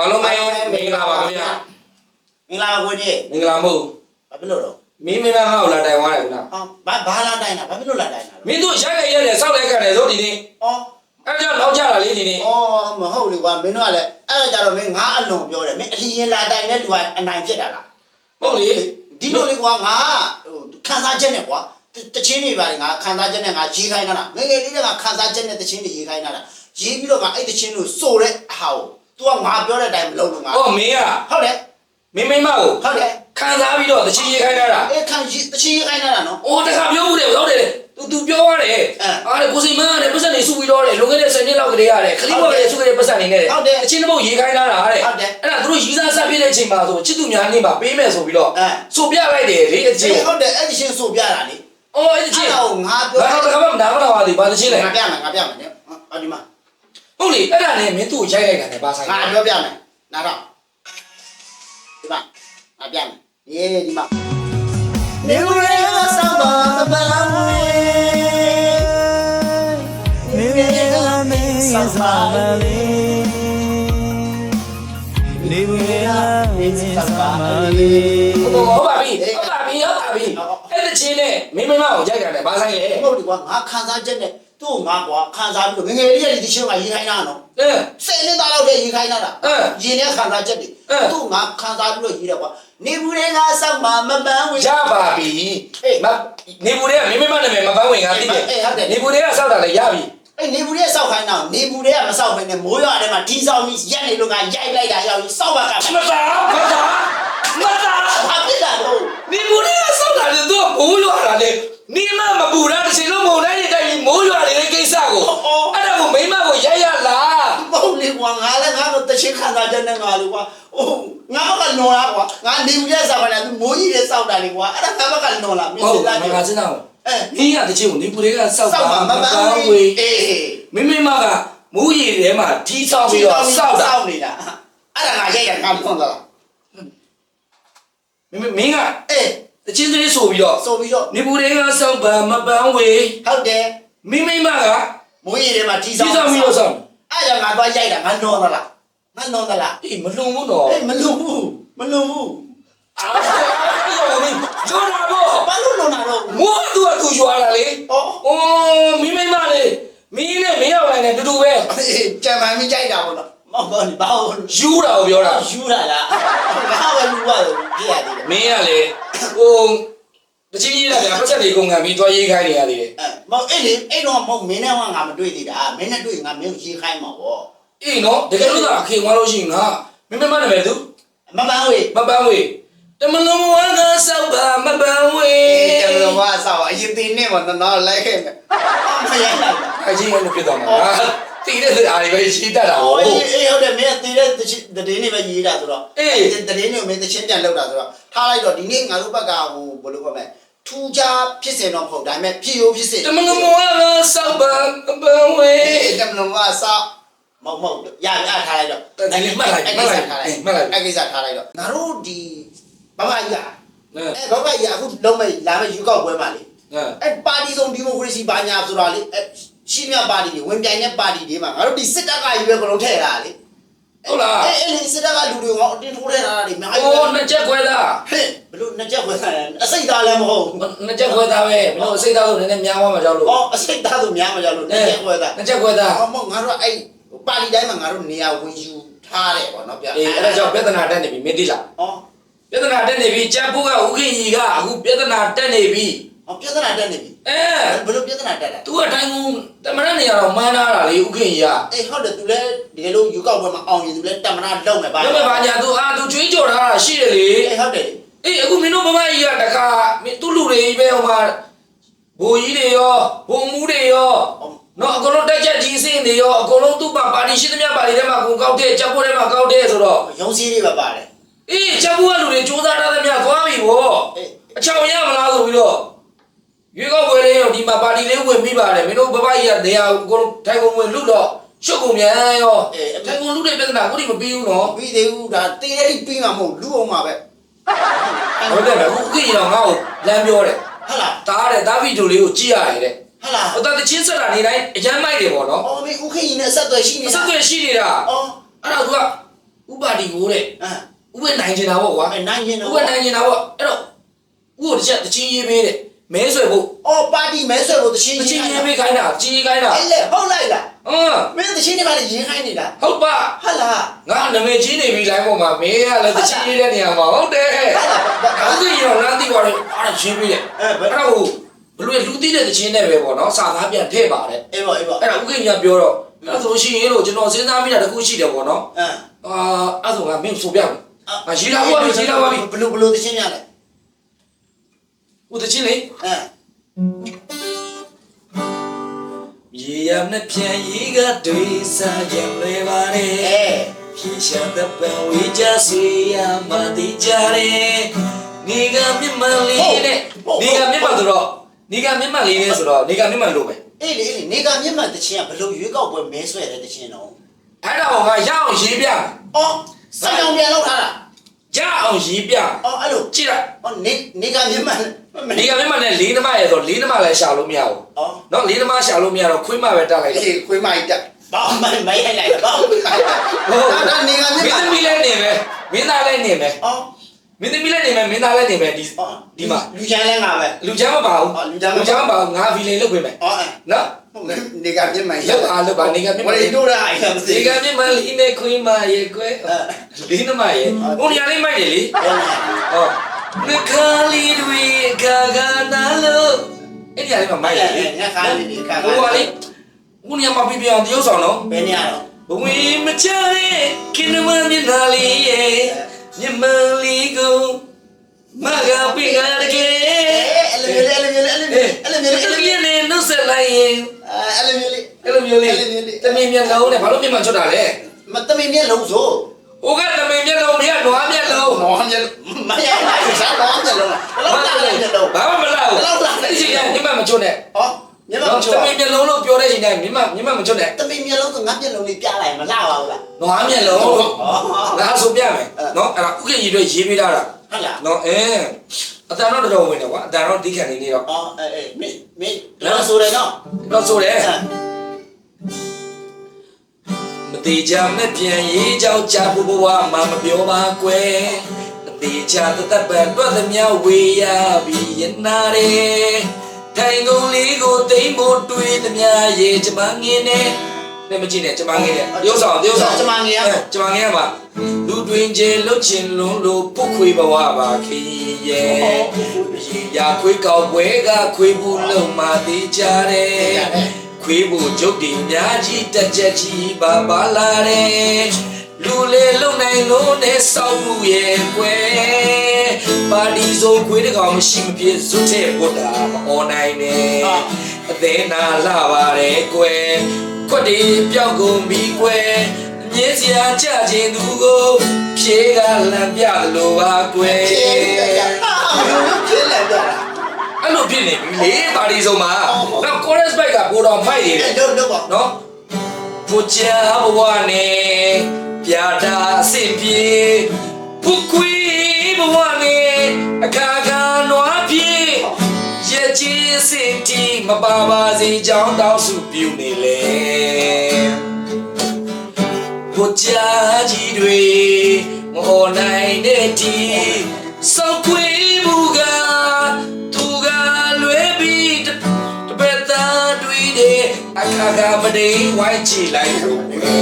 အားလုံးပဲမင်္ဂလာပါခင်ဗျာမင်္ဂလာပါကိုကြီးမင်္ဂလာမဟုတ်ဘာဖြစ်လို့တော့မင်းမင်းမငါ့ကိုလာတိုင်သွားတယ်ကွာဟောဘာဘာလာတိုင်းတာဘာဖြစ်လို့လာတိုင်းတာမင်းတို့ရိုက်လိုက်ရတယ်စောက်လိုက်ရတယ်ဆိုဒီနေ့အော်အဲ့ဒါကြောင့်လောက်ကြတာလေဒီနေ့အော်မဟုတ်လေကွာမင်းတို့ကလည်းအဲ့ဒါကြတော့မင်းငါအလွန်ပြောတယ်မင်းအလီရင်လာတိုင်းနဲ့သူကအနိုင်ဖြစ်တာလားဟုတ်လေဒီလိုလေကွာငါဟိုခံစားချက်နဲ့ကွာတချင်းတွေပါလေငါခံစားချက်နဲ့ငါရေးခိုင်းတာလားငယ်ငယ်လေးကငါခံစားချက်နဲ့တချင်းတွေရေးခိုင်းတာလားရေးပြီးတော့ငါအဲ့တချင်းကိုစိုးတဲ့အဟာကို तू ကငါပြောတဲ့အတိုင်းမလုပ်လို့ငါဟောမင်းကဟုတ်တယ်မင်းမင်းမကိုဟုတ်တယ်ခံစားပြီးတော့တချီရေးခိုင်းတာလားအဲ့ခံရေးတချင်းရေးခိုင်းတာလားနော်အိုးတခါပြောဦးတယ်ဟုတ်တယ်သူသူပြောရတယ်အဲအားလေကိုစိမန်းရတယ်ပတ်စံနေစုပြီးတော့တယ်လုံခဲ့တဲ့10နှစ်လောက်ကလေးရတယ်ခလိဘောလည်းစုခဲ့တဲ့ပတ်စံနေနဲ့ဟုတ်တယ်အချင်းတစ်ပုတ်ရေးခိုင်းတာလားတဲ့ဟုတ်တယ်အဲ့ဒါသူတို့ရီးစားဆက်ပြည့်တဲ့အချိန်မှာဆိုချစ်သူများနေမှာပေးမယ်ဆိုပြီးတော့အဲဆိုပြလိုက်တယ်လေအချင်းအေးဟုတ်တယ်အဲ့ဒီချင်းစိုးပြတာလေအော်အဲ့ဒီချအဲ့င်းဒါကိုငါပြောဘာတော့တခါမှမနာမနာပါသေးဘာတချင်းလဲငါပြမယ်ငါပြမယ်နော်အော်ဒီမှာ ဟုတ်လေအဲ့ဒါနဲ့မင်းသူ့ကိုရိုက်လိုက်တာနဲ့ဘာဆိုင်ငါပြောပြမယ်နားတော့ဒီမှာငါပြမယ်ရေးဒီမှာနေဝရဆောင်ပါမပန်းဝေနေဝရဆောင်ပါမလေးနေဝေလာနေဆောင်ပါလေဟုတ်ဟုတ်ပါပြီဟုတ်ပါပြီဟုတ်ပါပြီအဲ့ဒီချင်းနဲ့မင်းမမကိုရိုက်တာနဲ့ဘာဆိုင်လဲမဟုတ်ဒီကွာငါခံစားချက်နဲ့ သူ့ကိုငါကွာခံစားပြီးတော့ငငယ်လေးရဲ့ဒီချင်းကရေးခိုင်းတာနော်အဲစိတ်နဲ့သားတော့ရေးခိုင်းတာလားအဲရင်နဲ့ခံစားချက်တွေအဲသူ့ငါခံစားပြီးတော့ရေးတယ်ကွာနေဘူးတွေကဆောင်ပါမပန်းဝေရပါပြီမနေဘူးတွေကမင်းမမနာမည်မပန်းဝင်ကသိတယ်အေးဟုတ်တယ်နေဘူးတွေကစောက်တာလည်းရပြီအဲ့နေဘူးရဲ့စောက်ခိုင်းတာနေဘူးတွေကမစောက်ခိုင်းနဲ့မိုးရွာထဲမှာဒီဆောင်ကြီးရက်နေလို့ကရိုက်လိုက်တာရောက်ပြီးစောက်ပါကမသားမသားမသားဘာဖြစ်တာလို့နေဘူးတွေကစောက်တာလည်းသူကမိုးရွာတာလေနေမမပူတာတစ်ချိန်လုံးမုန်တိုင်းနေတိုင်းမိုးရွာနေတဲ့ကိစ္စကိုအဲ့ဒါကိုမိမကိုရိုက်ရလား မဟုတ် လေကွာငါလည်းငါတို့တချင်းခံစားချက်နဲ့ငါလို့ကွာဟိုငါဘက်ကလွန်လာကွာငါနေဘူးရဲ့စောက်ခိုင်းတာသူမိုးကြီးရဲ့စောက်တာလေကွာအဲ့ဒါငါဘက်ကလွန်လာမင်းဟုတ်စဉ်းစားကြငါည့်ငါစဉ်းစားအောင်အဲမင်းရတဲ့ချင်းကိုနေဘူးတွေကစောက်စောက်တာပါမမပပန်းန်းဝေးဝေးအေးမိမိမကမူးရည်ထဲမှာထီးဆောင်ပြီးတော့စောက်တာစောက်နေတာအဲ့ဒါငါရိုက်ရငါလွန်သွားတာမင်းမင်းကအေးတချင်းသေးဆိုပြီးတော့ဆိုပြီးတော့နေဘူးတွေကစောက်ပါမပန်းဝေးဟုတ်တယ်မိမိမကမိုးကြီးထဲမှာဒီထီးဆောင်ဆောင်ပြီးတော့စောက် အဲ့ဒါငါသွားရိုက်တာငါလွန်သွားလားငါလွန်သွားလားအေးမလုံဘူးတော့အေးမလွန်ဘူးမလွန်ဘူးအာအဲ့မင်းကျော်တာပေါ့ဘာလို့လွန်တာတော့မိုးသူကသူရွာလာလေဩအိုးမိမိမလေးမင်းနဲ့မင်းရောက်လာနေတူတူပဲကြံမှန်မိကြိုက်တာပေါ့နော်မဟုတ်ဘူးဘာလို့ယူတာကိုပြောတာယူလာလားငါပဲယူရတယ်ပြရသေးတယ်မင်းကလေဟို တချင်းကြီးလာဗျာပတ်ချက်လေးကုန်ခံပြီးသွားရေးခိုင်းနေရသေးတယ်အဲမဟုတ်အဲ့လေအဲ့တော့မဟုတ်မင်းနဲ့ကငါမတွေ့သေးတာမင်းနဲ့တွေ့ငါမင်းကိုရေးခိုင်းမှာပေါ့အေးနော်တကယ်လို့သာအခေသွားလို့ရှိရင်ငါမင်းမမနာမည်သူမပန်းဝေးမပန်းဝေးတမလုံးဝါကစောက်ပါမပန်းဝေးအေးတယ်ဘာသာအရင်တင်းနေမှာတော့လိုက်ခဲ့မယ်မရနိုင်ဘူးအချင်းလည်းဖြစ်သွားမှာငါတိတဲ့အားတွေပဲရှိတတ်တာအော်ဟုတ်အေးအေးဟုတ်တယ်မင်းတည်တဲ့တချင်းတည်နေပဲရေးတာဆိုတော့အေးတည်နေကိုမင်းတချင်းပြန်လောက်တာဆိုတော့ ထားလိုက်တော့ဒီနေ့ငါတို့ဘက်ကဟိုဘယ်လိုခေါ်မလဲထူးခြားဖြစ်စင်တော့မဟုတ်ဒါပေမဲ့ဖြစ်ရိုးဖြစ်စင်တမလုံးဝါကစောက်ပါမပန်းဝေးအေးတမလုံးကစောက်မဟုတ်မဟုတ်ရရထားလိုက်တော့တကယ်မှတ်လိုက်မှတ်လိုက်ထားလိုက်မှတ်လိုက်အဲ့ကိစ္စထားလိုက်တော့ငါတို့ဒီဘဘကြီးကအဲအဲဘဘကြီးကအခုလုံးမဲ့လာမဲ့ယူကောက်ပွဲမှာလေအဲအဲပါတီစုံဒီမိုကရေစီဘာညာဆိုတာလေအဲရှိမြပါတီတွေဝင်ပြိုင်တဲ့ပါတီတွေမှာငါတို့ဒီစစ်တပ်ကကြီးပဲကလုံးထည့်တာလေ ဟုတ်လားအဲအဲ့ဒီစစ်တပ်ကလူတွေကအတင်းထိုးထဲတာတွေအများကြီးအော်နှစ်ချက်ခွဲသားဟဲ့ဘလို့နှစ်ချက်ခွဲတာလဲအစိတ်သားလည်းမဟုတ်ဘူးနှစ်ချက်ခွဲသားပဲမင်းတို့စိတ်သားလို့နည်းနည်းများသွားမှာကြောက်လို့။အော်အစိတ်သားဆိုများမကြလို့နှစ်ချက်ခွဲတာနှစ်ချက်ခွဲသား။အော်မဟုတ်ငါတို့အဲ့ပါတီတိုင်းမှာငါတို့နေရာဝင်ယူထားတယ်ပေါ့နော်ဗျာ။အေးအဲ့ဒါကြောင့်ပြဿနာတက်နေပြီမင်းသိလားအော်ပြဿနာတက်နေပြီကြက်ဖို့ကဥခင်ကြီးကအခုပြဿနာတက်နေပြီ အော်ပြဿနာတက်နေပြီအဲ။ဘလို့ပြဿနာတက်တာသူကတိုင်းကုန်တမရနေရတော့မန်းလာတာလေဥခင်ကြီးက။အေးဟုတ်တယ်သူလည်းဒီလိုယူကောက်ပွဲမှာအောင်ရင်သူလည်းတမနာလုံးမယ်ပါဒါပေမဲ့ဘာညာသူအာသူကျွေးကြော်ထားတာရှိတယ်လေအေးဟုတ်တယ်အေးအခုမင်းတို့ဘဘကြီးကတခါမင်းသူ့လူတွေပဲဟိုမှာဘိုးကြီးတွေရောဘုံမူးတွေရောနော်အကုန်လုံးတက်ချက်ကြီးစင်းတွေရောအကုန်လုံးသူ့ပါပါတီရှိသမျှပါတီထဲမှာကုန်ကောက်တဲ့ကြက်ဖို့ထဲမှာကောက်တဲ့ဆိုတော့ရုံးစည်းတွေပါပါတယ်အေးချက်ဖို့ကလူတွေစူးစမ်းထားသမျှသွားပြီဗော။အေးအချောင်ရမလားဆိုပြီးတော့ ရွေးကောက်ပွဲလေးရောဒီမှာပါတီလေးဝင်ပြီးပါတယ်မင်းတို့ဘဘကြီးကနေရာကိုထိုင်ကုန်ဝင်လူတော့ရှုပ်ကုန်မြန်ရောအေးထိုင်ကုန်လူတွေပြဿနာခုထိမပြီးဘူးနော်ပြီးသေးဘူးဒါတေးရိပ်ပြီးမှာမဟုတ်လူအောင်မှာပဲဟုတ်တယ်ဗျအခုကြည့်ရအောင်ငါ့ကိုလမ်းပြောတယ်ဟုတ်လားတားတယ်တားဗီဒီယိုလေးကိုကြည့်ရတယ်တဲ့ဟုတ်လားဟိုတတချင်းဆက်တာနေတိုင်းအရမ်းမိုက်တယ်ဗောနော်အော်မင်းဥခိရင်နဲ့ဆက်သွယ်ရှိနေအဆက်အသွယ်ရှိနေတာအော်အဲ့ဒါကဥပါပါတီကိုတဲ့အာဥပနိုင်ချင်တာပေါ့ကွာအဲနိုင်ရင်ဥတော့ပနိုင်ချင်တာပေါ့အဲ့တော့ဥကိုတစ်ချက်တချင်းရေးပေးတဲ့ မဲဆွဲဖို့အော်ပါတီမဲဆွဲလို့တချင်းတချင်းရေးပေးခိုင်းတာချင်းရေးခိုင်းတာအဲ့လေဟုတ်လိုက်လားဟမ်မင်းတချင်းတွေပါလေရင်ခိုင်းနေတာဟုတ်ပါဟာလားငါနာမည်ကြီးနေပြီလိုင်းပေါ်မှာမင်းကလည်းတချင်းရေးတဲ့နေရာမှာဟုတ်တယ်အခုသိရောလမ်းသိပါတော့အားချင်းပေးတယ်အဲဘယ်အဲ့တော့ဘလို့လူသိတဲ့တချင်းနဲ့ပဲပေါ့နော်စာသားပြန်ထည့်ပါတယ်အေးပါအေးပါအဲ့ဒါဥက္ကဋ္ဌပြောတော့အဲ့ဆိုရှိရင်လို့ကျွန်တော်စဉ်းစားမိတာတခုရှိတယ်ပေါ့နော်အာအာအဲ့ဆိုငါမင်းဆိုပြမယ်အာရေးလာပါပြီရေးလာပါပြီဘလို့ဘလို့တချင်းရလဲ ဥတချင်းလေအဲရေရနဲ့ပြန်ရေးကတွေးစားကြလဲပါလေအဲဖြေရှာတဲ့ပံဝေးကြစီရမတိကြတယ်နေကမြတ်မလေးနဲ့နေကမြတ်မဆိုတော့နေကမြတ်မလေးနဲ့ဆိုတော့နေကမြတ်မလို့ပဲအေးလေအေးလေနေကမြင့်မှတချင်းကဘလို့ရွေးကောက်ပွဲမဲဆွဲတဲ့တချင်းတော့အဲ့ဒါကိုငါရအောင်ရေးပြမယ်အော်စံအောင်ပြန်လောက်ထားတာရအောင်ရေးပြမယ်အော်အဲ့လိုကြည့်လိုက်အော်နေနေကမြင့်မှ နေကမြတ်မနဲ့လေးနှမရဲ့ဆိုလေးနှမလည်းရှာလို့မရဘူးအော်နော်လေးနှမရှာလို့မရတော့ခွေးမပဲတက်လိုက်တယ်အေးခွေးမိုက်တက်ဘာမှမရိုက်လိုက်ဘာမှမရိုက်လိုက်ဒါဒါနေကမြင့်မင်းသမီးလည်းနေမယ်မင်းသားလည်းနေမယ်အော်မင်းသမီးလည်းနေမယ်မင်းသားလည်းနေမယ်ဒီအော်ဒီမှာလူချမ်းလဲငါပဲ လူချမ်းမပါဘူးအော်လူချမ်းမပါ လူချမ်းမပါဘူးငါဗီလိန်လုပ်ပေးမယ်အော်အဲနော်ဟုတ်ကဲ့နေကမြင့်မှလောက်ပါလောက်ပါနေကမြတ်ဝမရီလေးတို့ရအိုင်မသိဒီကမြတ်မလေးနဲ့ခွေးမရဲ့ကွယ်လေးနှမရဲ့ဟိုနေရာလေးမိုက်တယ်လေဟော နှခါလေးတွေဂါဂါနာလို့အဲ့ဒီအရာလေးမှာမိုက်တယ်လေညခါလေးဒီခါဟိုကလေဟိုနေရာမှာပြပြအောင်တရုပ်ဆောင်နော်ဘယ်နေရတော့ဘဝေမချတဲ့ခင်မမျက်နှာလေးရဲ့မြမလေးကိုမကပိကရကေအဲ့လိုမျိုးလေးအဲ့လိုမျိုးလေးအဲ့လိုမျိုးလေးအဲ့လိုမျိုးလေးတကယ်နဲ့နှုတ်ဆက်လိုက်ရင်အဲ့လိုမျိုးလေးအဲ့လိုမျိုးလေးတမင်မျက်လုံးနဲ့ဘာလို့မျက်မှန်ချွတ်တာလဲမတမင်မျက်လုံးဆို ဟိုကတမင်မျက်လုံးတွေကနွားမျက်လုံးမောင်မျက်လုံးမရိုက်လိုက်စားတော့မျက်လုံးလားဘယ်လောက်လာမျက်လုံးဘာမှမလာဘူးအဲ့ဒီကမျက်မှန်မချွတ်နဲ့ဟောမျက်မှန်ချောတမင်မျက်လုံးလို့ပြောတဲ့ချိန်တိုင်းမျက်မှန်မျက်မှန်မချွတ်နဲ့တမင်မျက်လုံးကငါမျက်လုံးလေးပြလိုက်မလာပါဘူးလားနွားမျက်လုံးလို့ငါဆိုပြမယ်နော်အဲ့ဒါဥက္ကဋ္ဌကြီးတွေရေးပေးတာဟုတ်လားနော်အဲအတန်တော့တော်ဝင်တယ်ကွာအတန်တော့ဒီခံနေနေတော့အော်အေးအေးမင်းမင်းလောဆိုတယ်နော်တော့ဆိုတယ် မသေးကြမဲ့ပြန်ရေးကြောက်ကြဖို့ဘဝမှာမပြောပါကွယ်မသေးကြတသက်ပံတွက်သမျှဝေရပြီးရနာတယ်ထိုင်ကုန်လေးကိုတိမ်ဖို့တွေးသမျှရဲ့ကျမငင်းနဲ့နဲ့မကြည့်နဲ့ကျမငင်းနဲ့ရုပ်ဆောင်ရုပ်ဆောင်ကျမငယ်ရကျမငင်းရမှာလူတွင်ကျလှုပ်ချင်လွန်းလို့ပုတ်ခွေဘဝပါခီးရဲ့ရာခွေးကောက်ပွဲကခွေးဘူးလုံးမာသေးကြတယ် ခွေးဖို့ကြုတ်ဒီများကြီးတက်ချက်ကြီးပါပါလာတယ်လူလေလုံနိုင်လို့နဲ့စောက်မှုရဲ့ကွယ်ပါတီဆိုခွေးတကောင်မရှိမဖြစ်ဇွတ်တဲ့ဘုဒ္ဓမအော်နိုင်နဲ့အသေးနာလာပါတယ်ကွယ်ခွက်ဒီပြောက်ကုန်ပြီကွယ်မြင်းစရာကြခြင်းသူကိုဖြေကလမ်းပြလို့ပါကွယ်ဖြေတယ်ဟာဖြစ်လဲပြတာ အဲ့လိုဖြစ်နေပြီလေပါတီဆိုမှာနောက် chorus bike ကပိုတော်မိုက်နေတယ်အဲ့တော့တော့နော်ပူချာဘဝနဲ့ပြာတာအဆင်ပြေပူခွေဘဝနဲ့အခါခါနွားပြေရဲ့ကြီးစင်တီမပါပါစေကြောင်းတောင်းစုပြုနေလေပူချာကြီးတွေမဟောနိုင်တဲ့တီ အခါကမတိန်ဝိုင်းချလိုက်လို့ပဲ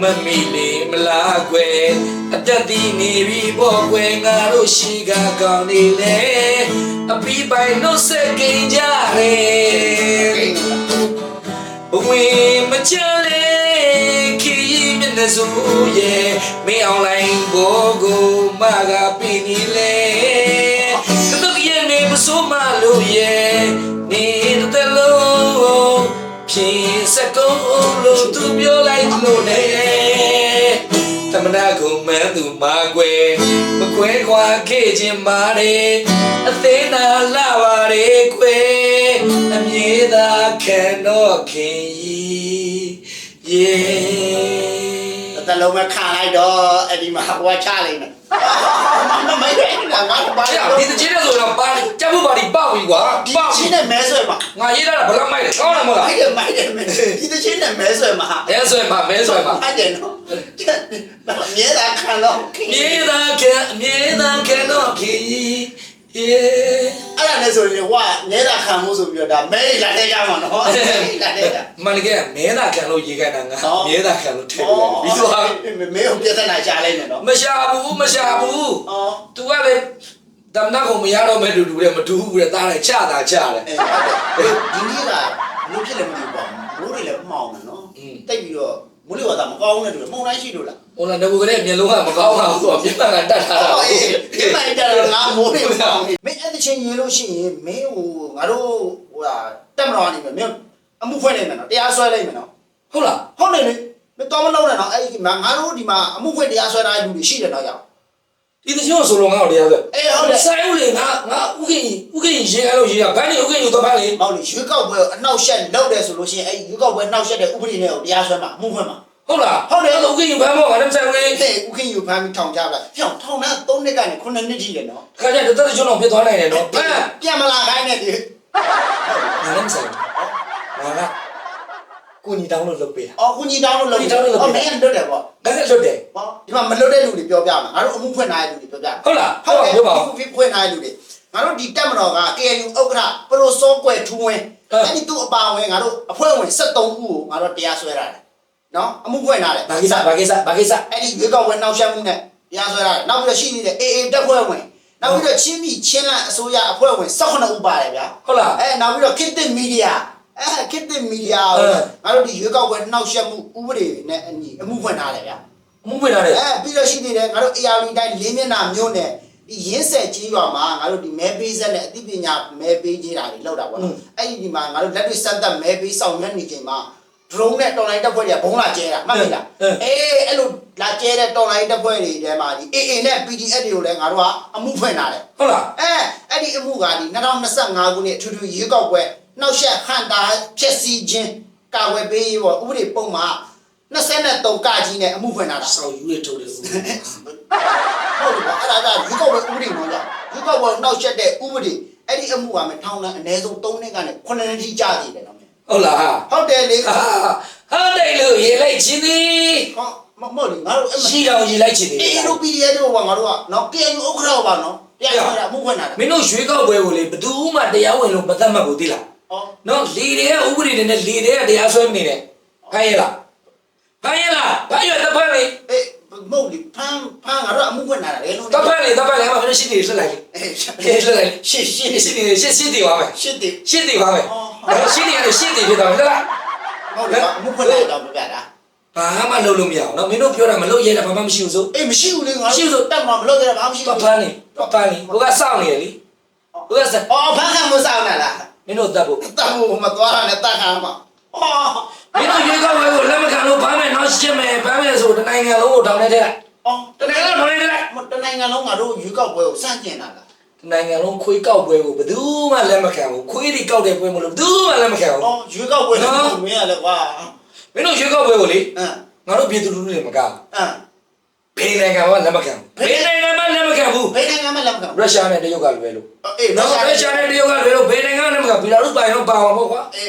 မမီလေးမလားကွယ်အတက်တီနေပြီပေါ့ကွယ်ငါတို့ရှိကကောင်းနေလေအပီးပိုင်လို့စက်ကိန်ကြတယ်ဘဝင်မချလေခီးမျက်နှာစုရဲ့မင်းအွန်လိုင်းဘောကိုမကပြင်းနေလေကတော့ ရဲ့နေမဆိုးမလို့ရဲ့နေတဲ့လုံးဖြင်းစကုံးလို့သူပြောလိုက်လို့နေတမနာကိုမန်းသူမာကွယ်မခွဲခွာခဲ့ခြင်းမာတယ်အသေးနာလာပါれကွယ်အမြေသာခံတော့ခင်ကြီး yeah အတလလုံးပဲခံလိုက်တော့အဲ့ဒီမှာဟိုကချလိုက်မယ် မမရနေတာငါဘာအဲ့လဲဒါဒီတချင်းနဲ့ဆိုတော့ပါကြက်ဖို့ပါဒီပေါက်ပြီကွာဒီပေါက်ပြီချင်းနဲ့မဲဆွဲမှာငါရေးတာကဘလောက်မိုက်လဲကောင်းတယ်မဟုတ်လားမိုက်တယ်မိုက်တယ်မဲဒီတချင်းနဲ့မဲဆွဲမှာအဲဆွဲမှာမဲဆွဲမှာမိုက်တယ်နော်မြဲတာခံတော့မြေသာခဲမြေသာခဲတော့ခီယေ အဲ့ဒါနဲ့ဆိုရင်ဝါမြဲတာခံမှုဆိုပြီးတော့ဒါမဲလာတဲ့ကြမှာနော်မဲလာတဲ့ကြမန်ကဲမဲသာခံလို့ရေးခိုင်းတာငါမြေသာခံလို့ထည့်လိုက်ပြီးတော့မဲကိုပြဿနာရှာလိုက်နေတော့မရှာဘူးမရှာဘူးအော် तू ကလည်းတမနာကိုမရတော့မဲ့တူတူတဲ့မတူဘူးတဲ့သားတယ်ချတာချတယ်အဲ့ဒီနေ့ကလူဖြစ်လည်းမသိဘူးပေါ့မိုးတွေလည်းမှောင်တယ်နော်တိတ်ပြီးတော့ မိုးလေဝသမကောင်းတဲ့တူမှုန်တိုင်းရှိလို့လားဟိုလာငဘကလေးမျက်လုံးကမကောင်းတာဆိုတော့ပြဿနာတတ်ထားတာအေးဒီမိုင်းကြတော့ငါမိုးတွေမှောင်နေမင်းအဲ့ဒီချင်းရေးလို့ရှိရင်မင်းဟိုငါတို့ဟိုဟာတက်မတော်နေမယ်မင်းအမှုဖွင့်နေမယ်နော်တရားစွဲလိုက်မယ်နော်ဟုတ်လားဟုတ်တယ်လေမတော်မလုံးနဲ့နော်အဲ့ဒီငါတို့ဒီမှာအမှုဖွင့်တရားစွဲထားတဲ့လူတွေရှိတယ်နော်ရောက် ဒီတချို့ဆိုလို့ငါ့ကိုတရားဆိုအေးဟုတ်တယ်ဆိုင်ဦးလေငါငါဥက္ကဋ္ဌဥက္ကဋ္ဌရေးခိုင်းလို့ရေးတာဘန်းနေဥက္ကဋ္ဌယူတော့ဗန်းလေမောင်လေးရွေးကောက်ပွဲအနှောက်ယှက်လုပ်တယ်ဆိုလို့ရှိရင်အဲ့ဒီရွေးကောက်ပွဲနှောက်ယှက်တဲ့ဥပဒေနဲ့ကိုတရားစွဲမှာအမှုဖွင့်မှာဟုတ်လားဟုတ်တယ်ဥက္ကဋ္ဌယူဘန်းမောငါလည်းဆိုင်ဦးလေဟဲ့ဥခင်ယူဖမ်းပြီးထောင်ကြပါပြောင်းထောင်นั้น3နှစ်ကနေ9နှစ်ထိတယ်နော်ခါကျတသက်တချို့တော့ဖြစ်သွားနိုင်တယ်နော်ဘန်းပြန်မလာခိုင်းနဲ့ဒီငါလည်းဆိုင်ငါက ကိုညီတောင်းလို့လုပ်ပေးတာအော်ကုညီတောင်းလို့လုပ်ကုညီတောင်းလို့လုပ်အော်မင်းလွတ်တယ်ပေါ့ဒါလည်းလွတ်တယ်ဟောဒီမှာမလွတ်တဲ့လူတွေပြောပြမှာငါတို့အမှုဖွင့်ထားတဲ့လူတွေပြောပြဟုတ်လားဟုတ်တယ်ပြောပါဦးအခုဖွင့်ထားတဲ့လူတွေငါတို့ဒီတက်မတော်က KNU ဥက္ကဋ္ဌပရိုစောကွယ်ထူးဝင်းအဲ့ဒီသူ့အပါဝင်ငါတို့အဖွဲ့ဝင်73ဦးကိုငါတို့တရားစွဲထားတယ်နော်အမှုဖွင့်ထားတယ်ဘာကိစ္စဘာကိစ္စဘာကိစ္စအဲ့ဒီရွေးကောက်ပွဲနှောက်ယှက်မှုနဲ့တရားစွဲရတယ်နောက်ပြီးတော့ရှိနေတဲ့ AA တပ်ဖွဲ့ဝင်နောက်ပြီးတော့ချင်းပြည်ချင်းလန့်အစိုးရအဖွဲ့ဝင်18ဦးပါတယ်ဗျာဟုတ်လားအဲနောက်ပြီးတော့ Kit Media အဲ Kit Media အဲငါတို့ဒီရွေးကောက်ပွဲနှောက်ယှက်မှုဥပဒေနဲ့အညီအမှုဖွင့်ထားတယ်ဗျာအမှုပွင့်လာတယ်အဲပြီးတော့ရှိနေတယ်ငါတို့ AR တိုင်းလေးမျက်နှာမျိုးနဲ့ဒီရင်းဆက်ကြီးရွာမှာငါတို့ဒီမဲပေးဆက်နဲ့အသိပညာမဲပေးကြီးတာတွေလောက်တာပေါ့နော်အဲ့ဒီဒီမှာငါတို့လက်တွေ့စက်သက်မဲပေးဆောင်ရွက်နေချိန်မှာ drone နဲ့တော်လိုင်းတပ်ဖွဲ့တွေကဘုံလာကျဲတာမှတ်ပြီလားအေးအဲ့လိုလာကျဲတဲ့တော်လိုင်းတပ်ဖွဲ့တွေထဲမှာဒီ AA နဲ့ PDF တွေကိုလည်းငါတို့ကအမှုဖွင့်ထားတယ်ဟုတ်လားအဲအဲ့ဒီအမှုကဒီ2025ခုနှစ်အထူးထူးရွေးကောက်ပွဲ နှောက်ယှက်ဟန်တာဖြစ်စီခြင်းကာဝယ်ပေးဖို့ဥပဒေပုံမှာ23ကကြီးနဲ့အမှုဖွင့်ထားတာဆောက်ယူရထုတ်တယ်ဆိုဟုတ်တယ်ကွာအဲ့ဒါကရွေးကောက်ပွဲဥပဒေမှာကြောင့်ရွေးကောက်ပွဲနှောက်ယှက်တဲ့ဥပဒေအဲ့ဒီအမှုကမယ်ထောင်လန်းအနည်းဆုံး3နှစ်ကနေ9နှစ်ထိကြာသေးတယ်နော်ဟုတ်လားဟုတ်တယ်လေဟာဟာတယ်လို့ရေးလိုက်ချင်းသည်ဟောမမဟုတ်လေငါတို့အဲ့ရှိတော်ရေးလိုက်ချင်းသည်အေးတို့ PDF တို့ကငါတို့ကနော် KNU ဥက္ကဋ္ဌပါနော်တရားစွဲတာအမှုဖွင့်တာမင်းတို့ရွေးကောက်ပွဲကိုလေဘယ်သူမှတရားဝင်လို့မသတ်မှတ်ဘူးသိလားဟော နော်လေတွေကဥပဒေတွေနဲ့လေတွေကတရားစွဲမနေနဲ့ခိုင်းရလားခိုင်းရလားဘာရတပတ်လေအေးမဟုတ်လေဖမ်းဖမ်းငါတို့အမှုဖွင့်တာလေလုံးတပတ်လေတပတ်လေဟာမင်းရှိတယ်ဆက်လိုက်လေအေးဟဲ့ဆက်လိုက်ရှစ်ရှစ်ရှိတယ်ရှစ်ရှစ်တယ်ပါမယ်ရှစ်တိရှစ်တယ်ပါမယ်အဲ့ရှစ်တယ်ရတယ်ရှစ်တယ်ဖြစ်သွားမယ်လားဟုတ်တယ်အမှုဖွင့်လိုက်တော့ပြပြတာဘာမှလုပ်လို့မရအောင်နော်မင်းတို့ပြောတာမလုပ်ရတာဘာမှမရှိဘူးဆိုအေးမရှိဘူးလေငါမရှိဘူးဆိုတက်မှာမလုပ်ရတာဘာမှမရှိပဘူးပန်းနေပပန်းနေဟိုကစောင့်နေရလीဟိုကစအော်ဖမ်းခံမစားနဲ့လား မင်းတို့တတ်ဖို့တက်ဖို့မသွားရနဲ့တက်ခံမှာအော်မင်းတို့ရွေးကောက်ပွဲကိုလက်မခံလို့ဘာမယ်နောက်ရှင်းမယ်ဘာမယ်ဆိုတနိုင်ငံလုံးကိုတောင်းနေတယ်အော်တနိုင်ငံလုံးတောင်းနေတယ်မတနိုင်ငံလုံးငါတို့ရွေးကောက်ပွဲကိုစန့်ကျင်တာလားတနိုင်ငံလုံးခွေးကောက်ပွဲကိုဘယ်သူမှလက်မခံဘူးခွေးတွေကောက်တဲ့ပွဲမလို့ဘယ်သူမှလက်မခံဘူးအော်ရွေးကောက်ပွဲလို့မင်းရလေကွာမင်းတို့ရွေးကောက်ပွဲကိုလေအမ်ငါတို့ပြည်သူလူထုတွေမကောက်အမ် ဘယ်နိုင်ငံမှလက်မခံဘူးဘယ်နိုင်ငံမှလက်မခံဘူးဘယ်နိုင်ငံမှလက်မခံရုရှားနဲ့တရုတ်ကလွယ်လို့အေးနော်ရုရှားနဲ့တရုတ်ကလွယ်လို့ဘယ်နိုင်ငံမှလက်မခံဘီလာရုစ်ပိုင်တော့ပါအောင်ပေါ့ကွာအေး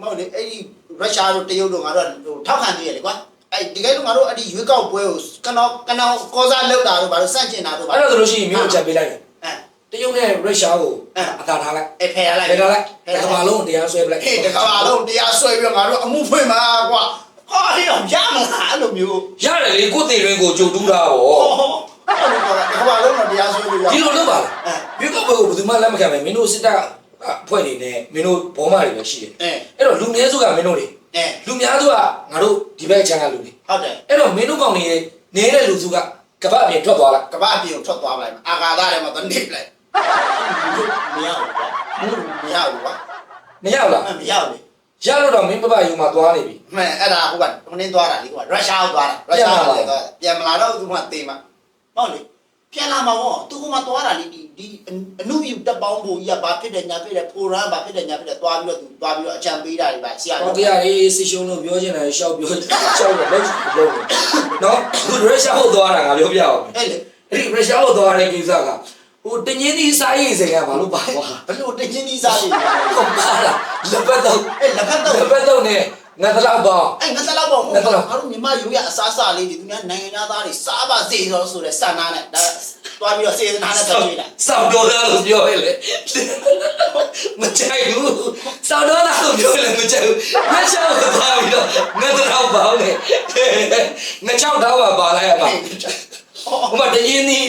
မဟုတ်လေအဲ့ဒီရုရှားတို့တရုတ်တို့ငါတို့ဟိုထောက်ခံသေးရလေကွာအဲ့ဒီကဲလို့ငါတို့အဲ့ဒီရွေးကောက်ပွဲကိုကနောကနောကောစားလောက်တာတို့ဘာလို့စန့်ကျင်တာတို့ဘာအဲ့လို့ဒါဆိုလို့ရှိရင်မျိုးချက်ပေးလိုက်တယ်အမ်တရုတ်နဲ့ရုရှားကိုအသာထားလိုက်အဲ့ဖယ်ရလိုက်ဖယ်ထားလိုက်တစ်ကမ္ဘာလုံးတရားစွဲပလိုက်ဟေးတကဘာလုံးတရားဆွဲပြီးတော့ငါတို့အမှုဖွင့်မှာကွာ ဟာဟေးအောင်ရမလားအဲ့လိုမျိုးရတယ်လေကိုယ်တည်ရင်းကိုကြုံတူးတာဗောဟောအဲ့လိုပြောတာတကဘာလုံးတော့တရားဆွဲပြီးရဒီလိုလုပ်ပါလားအဲရွေးကောက်ပွဲကိုဘယ်သူမှလက်မခံပဲမင်းတို့စစ်တပ်အဖွဲ့တွေနဲ့မင်းတို့ဘောမတွေပဲရှိတယ်အဲအဲ့တော့လူမျိုးစုကမင်းတို့တွေအဲလူများစုကငါတို့ဒီဘက်အချမ်းကလူတွေဟုတ်တယ်အဲ့တော့မင်းတို့ကောင်တွေနေတဲ့လူစုကကပ္ပအပြင်ထွက်သွားလားကဘာအပြင်ထွက်သွားပလိုက်အာဃာတထဲမှာတနစ်လိုက်မရဘူးကွာမရဘူးကွာမရဘူးလားမရဘူးလေ ရလို့တော့မင်းပပယူမှာသွားနေပြီ မှန်အဲ့ဒါဟိုကဟိုနင်းသွားတာလေကွာရုရှားကိုသွားတာရုရှားကိုသွားတာပြန်မလာတော့သူမှတေးမှာဟုတ်လေပြန်လာမှာပေါ့သူကမှသွားတာလေဒီဒီအနုယူတက်ပေါင်းဖို့ကြီးကဘာဖြစ်တယ်ညာဖြစ်တယ်ဖိုရန်ဘာဖြစ်တယ်ညာဖြစ်တယ်သွားပြီးတော့သူသွားပြီးတော့အချံပေးတာတွေပါဆရာဟောတရားရေးစီရှုံလို့ပြောချင်တယ်ရှောက်ပြောရှောက်တယ်လုံးလုံးနော်ခုရုရှားဟုတ်သွားတာငါပြောပြအောင်အဲ့လေအဲ့ဒီရုရှားဟုတ်သွားတဲ့ကိစ္စက ဟိုတင်းချင်းသီးစားရည်စင်ကဘာလို့ပါကွာဘလို့တင်ချင်းသီးစားလေးဟုတ်ပါလားလက်ပတ်တော့အဲ့လက်ဖက်တော့လက်ပတ်တော့နဲ့ငါတလောက်ပေါ့ အဲ့ငါစလောက်ပေါ့ငါစလောက်ငါတို့မြန်မာယူရအစားအစာလေးဒီသူများနိုင်ငံသားတွေစားပါစေတော့ဆိုတဲ့စံနာနဲ့ဒါသွားပြီးတော့စေတနာနဲ့ပြောပြတာစောက်တော်သားလို့ပြောရလေမကြိုက်ဘူးစောက်တော်သားလို့ပြောရလေမကြိုက်ဘူးမချောက်သွားပြီးတော့ငါတလောက်ပေါ့လေငါချောက်တော့ပါပါလိုက်ရပါ ဟောဟိုမှာတင်းချင်းသီး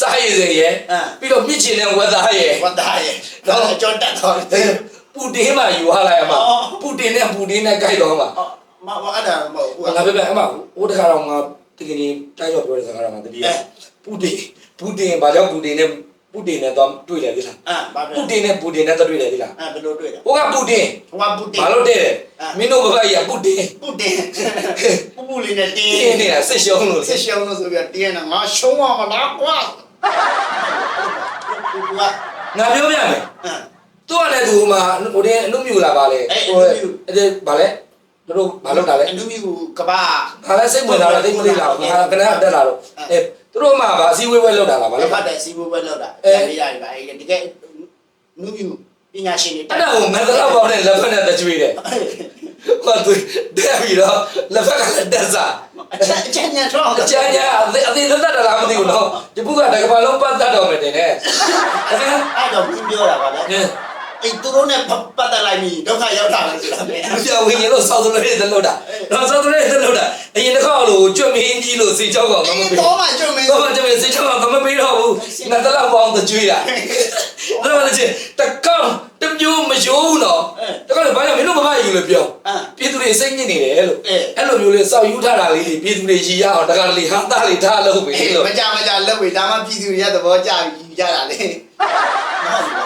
စားရည်စင်ရဲ့အာပြီးတော့မြင့်ချင်တဲ့ဝက်သားရဲ့ဝတ်သားရဲ့တော့အကျော်တက်တော့တယ်ပူတင်မှာယူရလိုက်ရမှာအော်ပူတင်နဲ့ပူတင်နဲ့ကြိုက်တော့မှာမမအဲ့ဒါမဟုတ်ဘူးငါပြပြအမဟိုတခါတော့ငါတကယ်ကြီးတိုက်တော့ပြောတဲ့စကားတော့ငါတတိယပူတင်ပူတင်ဘာကြောင့်ပူတင်နဲ့ပူတင်နဲ့တော့တွေ့တယ်ဒီလားအာဘာပဲပူတင်နဲ့ပူတင်နဲ့တွေ့တယ်ဒီလားအာဘယ်လိုတွေ့တာဟိုကပူတင်ဟိုကပူတင်ဘာလို့တဲ့မင်းတို့ဘဘကြီးကပူတင်ပူတင်ပူပူလေးနဲ့တင်းတင်းနေတာစစ်ရှုံးလို့ဆက်ရှောင်းလို့ဆိုပြီးတင်းနေငါရှုံးအောင်မလားကွာ ပူကငါပြောပြမယ်အာသူကလည်းသူမှဟိုတင်အနုမြူလာပါလေအဲ့အနုမြူ အဲ့ဒါဘာလဲတို့ဘာလုပ်တာလဲအနုမြူကဘာငါလည်းစိတ်ဝင်စားတော့တိတ်မလေးလာဘူးငါကလည်းတက်လာတော့အဲသူတို့မှဗာအစည်းဝေးဝဲလောက်တာလားဘာဘာလို့လို့ဖတ်တယ်စီဘူပဲလောက်တာအဲအဲ့ဒီရတယ်ပါအဲ့ဒီတကယ်နုမြူပညာရှင်တွေအဲ့ဒါကိုငါတော့ပေါင်းနဲ့လက်ဖက်နဲ့တကြွေးတယ် ဟောသူတက်ပြီးတော့လက်ဖက်ကလည်းတက်စားအချက်အချက်ညံတော့အချမ်းညာအသေးအသေးသက်သက်တာလားမသိဘူးနော်ဒီပုကတကဘာလုံးပတ်တတ်တော့မယ်တင်နဲ့အဲအဲ့တော့ဘင်းပြောတာပါလေ အဲအဲ့သူတို့နဲ့ပတ်သက်လိုက်ပြီဒုက္ခရောက်တာလေဆိုတာပဲလူပြောင်းဝင်ရင်လို့စောက်သွလေးတက်လို့တာတော့စောက်သွလေးတက်လို့တာအရင်တစ်ခါလို့ကြွမင်းကြီးလို့စီချောက်ကောင်မအဲ့မဒီပေးတော့မှကြုံမင်းတော့မှကြွမင်းစီချောက်ကောင်မပေးတော့ဘူးငါတလောက်ပေါင်းတကြွေးတာအဲ့ဒါလည်းတကောင်းတမျိုးမယိုးဘူးနော်တကောင်းဘာလဲမင်းတို့မမယူလို့ပြောအာပြည်သူတွေစိတ်ညစ်နေတယ်လို့အဲအဲ့လိုမျိုးလေးစောက်ယူထားတာလေးပြည်သူတွေရည်ရအောင်တကားလေးဟာသားလေးထားလို့ပဲလို့မကြမကြလုပ်ပြီဒါမှပြည်သူတွေကသဘောကျပြီယူကြတာလေမဟုတ်ဘူးဟုတ်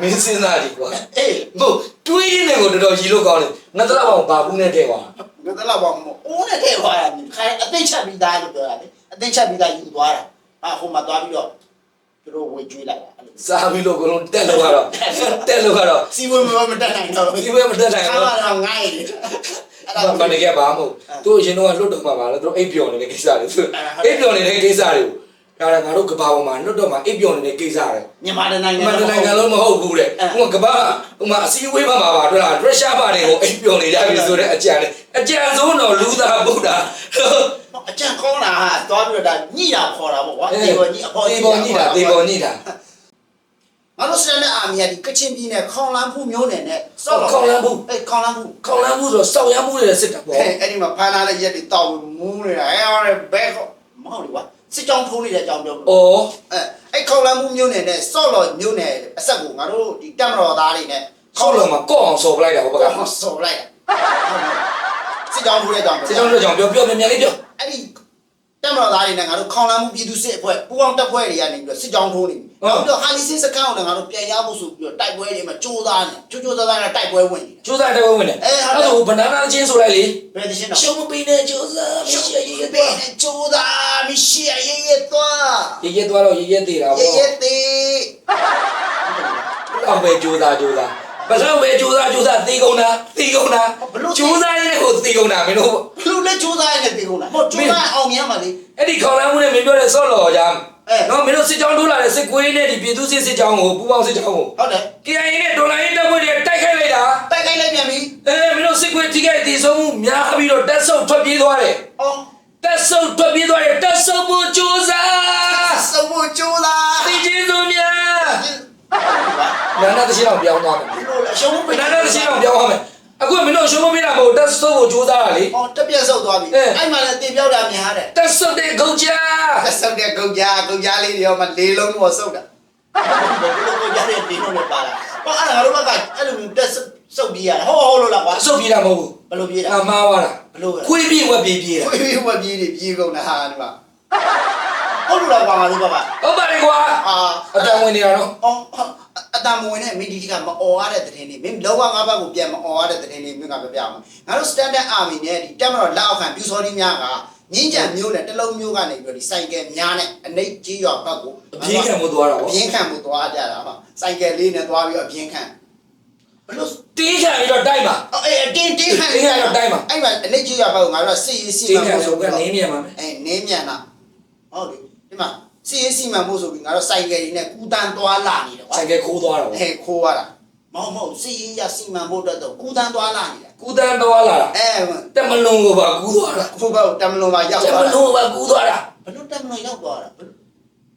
မင်းစဉ်းစားကြည့်ကွာအေးဟုတ်တွေးနေကိုတော်တော်ရည်လို့ကောင်းတယ်ငါတလောက်အောင်ဘာဘူးနဲ့တဲ့ကွာငါတော့ဘာမို့အိုးနဲ့ထဲသွားရပြီခိုင်အသိချက်ပြီးသားလို့ပြောတာလေအသိချက်ပြီးသားယူသွားတာဟာဟိုမှာသွားပြီးတော့သူတို့ဝေကျွေးလိုက်တာအဲ့လိုစားပြီးလို့ကလုံးတက်လို့ကတော့တက်လို့ကတော့စီဝေမမတက်နိုင်တော့ဒီဘက်မတက်နိုင်ခါတော့လာတော့ငိုင်းတယ်အဲ့ဒါဘာမနေကြပါမဟုတ်သူအရင်တော့လွတ်တော့မှာပါလေသူအိပ်ပျော်နေတဲ့ကိစ္စတွေသူအိပ်ပျော်နေတဲ့ကိစ္စတွေကို ဒါကငါတို့ကဘာပေါ်မှာလွတ်တော့မှာအိပ်ပျော်နေတဲ့ကိစ္စတွေမြန်မာနိုင်ငံမန္တနိုင်ငံလုံးမဟုတ်ဘူးတဲ့ဟိုကဘာဟိုမှာအစည်းအဝေးမှာပါပါတွေ့လားရုရှားပါတယ်ကိုအိပ်ပျော်နေကြပြီဆိုတဲ့အကြံလေအကြံဆုံးတော့လူသားဗုဒ္ဓအကြံကောင်းတာဟာသွားပြီးတော့ဒါညိတာခေါ်တာပေါ့ကွာတေပေါ်ညိအဖော်တေပေါ်ညိတာတေပေါ်ညိတာငါတို့စရတဲ့အာမီယာဒီကချင်ပြည်နယ်ခေါင်လန်းဖူးမျိုးနယ်နဲ့အေးခေါင်လန်းဖူးခေါင်းလမ်းမှုဆိုစောက်ရမ်းမှုတွေစစ်တာပေါ့အဲ့အဲ့ဒီမှာဖမ်းလာတဲ့ရက်တွေတောက်မူးနေတာအဲ့ဟောဘဲမဟုတ်လေကွာ စစ်ကြောင်းထိုးနေတဲ့အကြောင်းပြောဩအဲ့အဲ့ခေါင်လန်းဖူးမျိုးနယ်နဲ့စော့လော်မျိုးနယ်အဆက်ကိုငါတို့ဒီတက်မတော်သားတွေနဲ့ခေါင်းလုံးမှာကော့အောင်စော်ပလိုက်တာဟိုဘက်ကဟောစော်လိုက်စစ်ကြောင်းထိုးတဲ့အကြောင်းစစ်ကြောင်းတို့ကြောင့်ပြောပြောမြန်မြန်လေးပြောအဲ့ဒီ တက်မတော်သားတွေနဲ့ငါတို့ခေါင်လန်းဖူးပြည်သူစစ်အဖွဲ့ပူပေါင်းတပ်ဖွဲ့တွေကနေပြီးတော့စစ်ကြောင်းထိုးနေပြီနောက်ပြီးတော့ဟာလီစင်းစကန်ကိုလည်းငါတို့ပြန်ရဖို့ဆိုပြီးတော့တိုက်ပွဲတွေမှာကြိုးစားနေကြိုးကြိုးစားစားနဲ့တိုက်ပွဲဝင်နေကျိုးစားတဲ့ဘဝင်နေအဲ့ဒါဘနာနာချင်းဆိုလိုက်လေဘယ်တရှင်းတော့ရှုံးမပေးနဲ့ကျိုးစားမရှိရရရေရပဲကြိုးစားမရှိရရေရသွားရရသွားတော့ရရသေးတာရေပေါ့ရသေးတော့ပဲကျိုးစားကျိုးစား ဘယ်တော့ပဲကျိုးစားကျိုးစားသေကုန်တာသေကုန်တာကျိုးစားရဲ့ကိုသေကုန်တာမင်းတို့ဘလူနဲ့ကြိုးစားရတဲ့တေကုန်လားဟောကြိုးစားအောင်မြင်မှာလေအဲ့ဒီခေါင်းလမ်းမှုနဲ့မင်းပြောတဲ့ဆော့လော်ကြအဲနော်မင်းတို့စစ်ကြောင်းထိုးလာတဲ့စစ်ကွေးနဲ့ဒီပြည်သူစစ်စစ်ကြောင်းကိုပူပေါင်းစစ်ကြောင်းကိုဟုတ်တယ် KIA နဲ့ဒေါ်လာရင်းတပ်ဖွဲ့တွေတိုက်ခိုက်လိုက်တာတိုက်ခိုက်လိုက်ပြန်ပြီအဲမင်းတို့စစ်ကွေးထိခိုက်တည်ဆုံးမှုများပြီးတော့တက်ဆုပ်ထွက်ပြေးသွားတယ်အော်တက်ဆုပ်ထွက်ပြေးသွားတယ်တက်ဆုပ်မှုကြိုးစားစုံဖို့ကြိုးစားသိချင်းစုများ နာနာတရှိတော့ပြောင်းသွားမယ်ဘလူအရှုံးပိတ်နာနာတရှိတော့ပြောင်းသွားမယ်အခုမင်းတို့ရှုံးမပေးတာမဟုတ်တက်ဆုပ်ကိုကြိုးစားတာလေအော်တက်ပြက်ဆုပ်သွားပြီအဲအဲ့မှာလည်းတင်ပြောက်တာမြင်ရတဲ့တက်ဆုပ်တဲ့ဂုံကြာဆုပ်တဲ့ကုတ်ကြားကုတ်ကြားလေးတွေရောမလေးလုံးတော့ဆုပ်တာဘယ်လိုကုတ်ကြားတဲ့တင်းလို့လည်းပါလာဟောအဲ့ဒါငါတို့ဘက်ကအဲ့လိုမျိုးတက်ဆုပ်ပြီးရဟောဟောလို့လားကွာဆုပ်ပြေးတာမဟုတ်ဘူးဘယ်လိုပြေးတာအမားသွားတာဘယ်လိုလဲခွေးပြေးဝက်ပြေးပြေးတာဝေးဝေးဝပြေးနေပြေးကုန်တာဟာဒီမှာ ဟုတ်လို့လားကွာငါတို့ဘက်ကဟုတ်ပါလေကွာအာအတန်ဝင်နေရတော့အော်အတမဝင်နဲ့မင်းဒီကမအော်ရတဲ့တရင်လေးမင်းလောကငါးဘက်ကိုပြန်မအော်ရတဲ့တရင်လေးမင်းကပြပြအောင်ငါတို့ standard army နဲ့ဒီတက်မတော်လက်အောက်ခံပြူစော်ဒီများကမြင်းကြံမျိုးနဲ့တလုံးမျိုးကနေပြီးတော့ဒီစိုက်ကယ်များနဲ့အနိတ်ကြီးရွာဘက်ကိုအပြင်းခံမှုသွားတာအပေါ့ပြင်းခံမှုသွားကြတာပါစိုက်ကယ်လေးနဲ့သွားပြီးတော့အပြင်းခံဘလို့တင်းခံပြီးတော့တိုက်ပါအေးအတင်းတင်းခံတင်းခံတော့တိုင်းပါအဲ့မှာအနိတ်ကြီးရွာဘက်ကိုငါတို့ကစစ်ရေးစီတင်းမံခံမှုဆိုဆိုကပြီးတော့နင်းမြန်ပါမယ်အဲနင်းမြန်တာဟုတ်ပြီဒီ မှာစစ်ရေးစီမံမှုဆိုပြီးငါတို့စိုက်ကယ်လေးနဲ့ကူတန်းသွားလာနေတယ်ကွာဆိုင်ကခိုးသွားတာပေါ့အဲခိုးရတာမဟုတ်မဟုတ်စစ်ရေးရစီမံဖို့အတွက်တော့ကူတန်းသွားလာနေတာကူတန်းသွားလာတာအဲတက်မလုံးကိုပါကူသွားတာခိုးဘက်တမလွန်မှာရောက်တက်သွားမတာလုံးကိုပါကူသွားတာဘလို့တမလွန်ရောက်သွားတာဘလို့